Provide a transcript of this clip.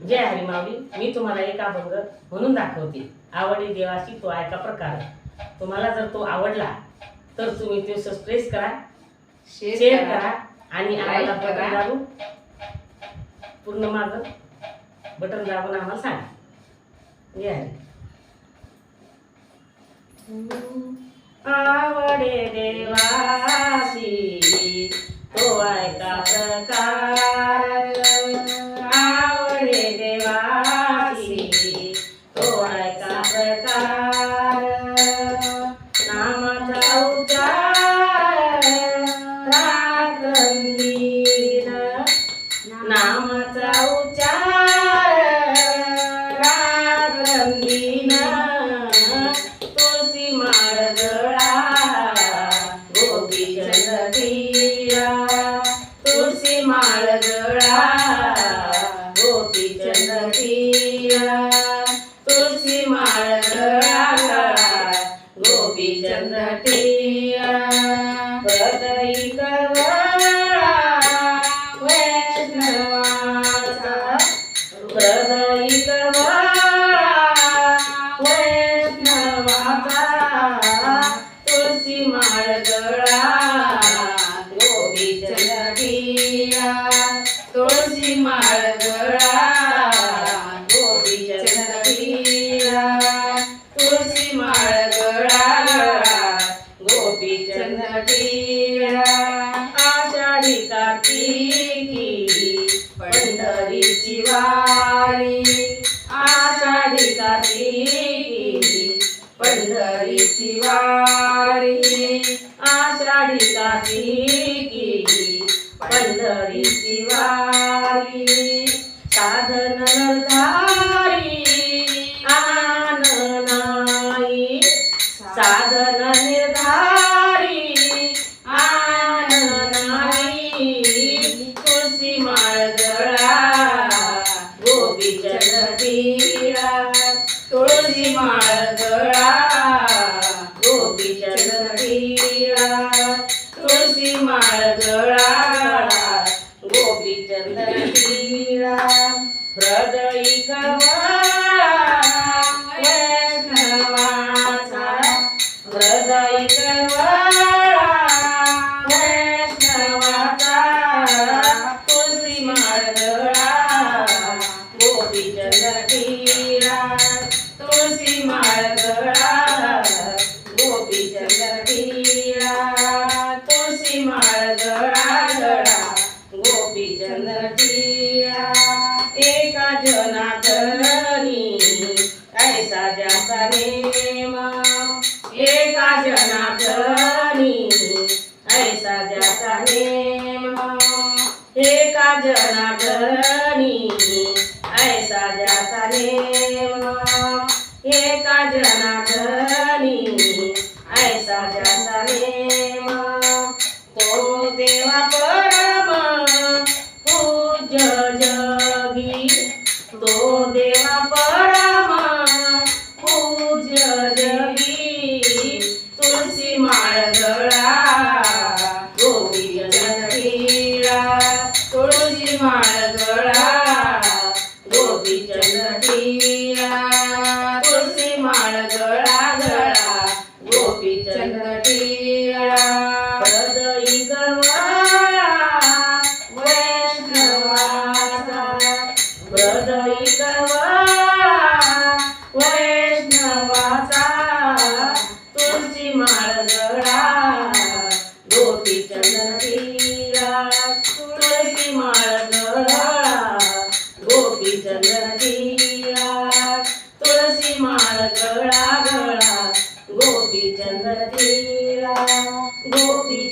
जय हरी माऊली मी तुम्हाला एक अभंग म्हणून दाखवते. आवडी देवाची तो ऐका प्रकार. तुम्हाला जर तो आवडला तर तुम्ही तो सबस्क्राईब करा शेअर करा आणि आम्हाला बटन. दाबून पूर्ण माझं बटन दाबून आम्हाला सांगा. जय हरी. आवडे देवासी तो ऐका प्रकार. मंदिर नामाचा उच्चार रात्रंदीन तुळशी माळ गळा गोपीचंद तीरा तुळशी माळ गळा गोपीचंद तीरा तुळशी माळ गळा गोपीचंद तीरा हृदयी तुळशी माळ गळा गोपीचंद तुळशी माळ गळा गोपीचंद टिया आषाढी कार्तिकी पंढरीची वारी आषाढी कार्तिकी पंढरीची वारी. आषाढी कार्तिकी पंढरीची वारी साधन धारी आननाई साधन निर्धारी आननाई तुळशी माळ गळा गोपीचंद तीरा तुळशी माळ गळा गोपीचंद तीरा तुळशी माळ गळा गोपीचंद तीरा हृदयी कवळा गोपीचंद तीरा एका धरणी ऐसा ज्याचा नेम. एका जनार्दनी ऐसा ज्याचा नेम. एका जनार्दनी धरणी गोपी तीरा माळ गळा गळा गोपी तीरा गोपी